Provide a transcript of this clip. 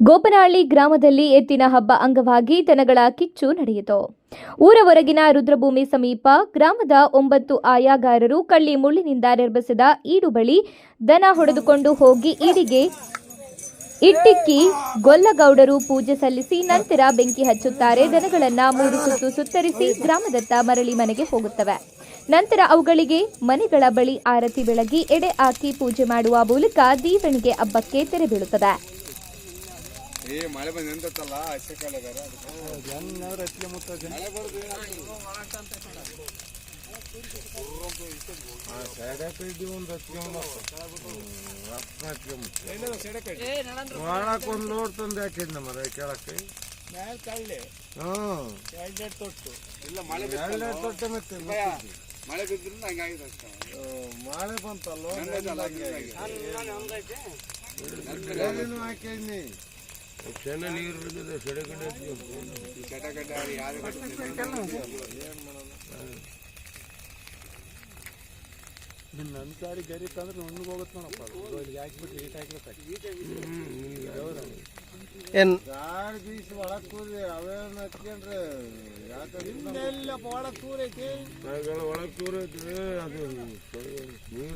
ಗೋಪನಹಳ್ಳಿ ಗ್ರಾಮದಲ್ಲಿ ಎತ್ತಿನ ಹಬ್ಬ ಅಂಗವಾಗಿ ದನಗಳ ಕಿಚ್ಚು ನಡೆಯಿತು. ಊರ ಹೊರಗಿನ ರುದ್ರಭೂಮಿ ಸಮೀಪ ಗ್ರಾಮದ ಒಂಬತ್ತು ಆಯಾಗಾರರು ಕಳ್ಳಿ ಮುಳ್ಳಿನಿಂದ ನಿರ್ಮಿಸಿದ ಈಡು ಬಳಿ ದನ ಹೊಡೆದುಕೊಂಡು ಹೋಗಿ ಈಡಿಗೆ ಇಟ್ಟಿಕ್ಕಿ ಗೊಲ್ಲಗೌಡರು ಪೂಜೆ ಸಲ್ಲಿಸಿ ನಂತರ ಬೆಂಕಿ ಹಚ್ಚುತ್ತಾರೆ. ದನಗಳನ್ನು ಮೂರು ಸುತ್ತು ಸುತ್ತರಿಸಿ ಗ್ರಾಮದತ್ತ ಮರಳಿ ಮನೆಗೆ ಹೋಗುತ್ತವೆ. ನಂತರ ಅವುಗಳಿಗೆ ಮನೆಗಳ ಬಳಿ ಆರತಿ ಬೆಳಗಿ ಎಡೆ ಹಾಕಿ ಪೂಜೆ ಮಾಡುವ ಮೂಲಕ ದೀವಣಿಗೆ ಹಬ್ಬಕ್ಕೆ ತೆರೆ ಬೀಳುತ್ತದೆ. ಏ ಮಳೆ ಬಂದು ಎಂತಲ್ಲ ಹಸಿ ಕಾಲ ಬೇರೆ ಮಳೆ ಬರೋದು ಒಳಕೊಂದು ಲೋಡ್ ತಂದು ಹಾಕಿದ್ನ ಮರ ಕೇಳಕ್ಕೆ. ತೊಟ್ಟು. ಇಲ್ಲ ಮಳೆ ಎರಡೇ ತೊಟ್ಟೆ ಮತ್ತೆ. ಮಳೆ ಬಿದ್ರಿಂದ ಹಂಗಾಗಿದೆ ಅಷ್ಟೇ. ಮಳೆ ಬಂತಲ್ಲ? ನಂದೈತಲ್ಲ, ಹಂಗಾಗಿ. ನೀರು ಹಾಕಿದ್ನಿ ಈ ನಿನ್ನ ನನ್ನ ಗರಿ ತಂದ್ರೆ ನುಣ್ಣಗೆ ಹೋಗುತ್ತೆ ನೋಡಪ್ಪ ಇಲ್ಲಿ ಹಾಕ್ಬಿಟ್ಟು ಈಟ್ ಏನ್ ಗಾಡಿ ಬೀಸಿ ಒಳಗ್ ಕೂರಿ ಅವೇನ್ ಹಚ್ಕೊಂಡ್ರೆ ಯಾಕಂದ್ರೆ ಒಳಗೆ ಅದು ನೀರು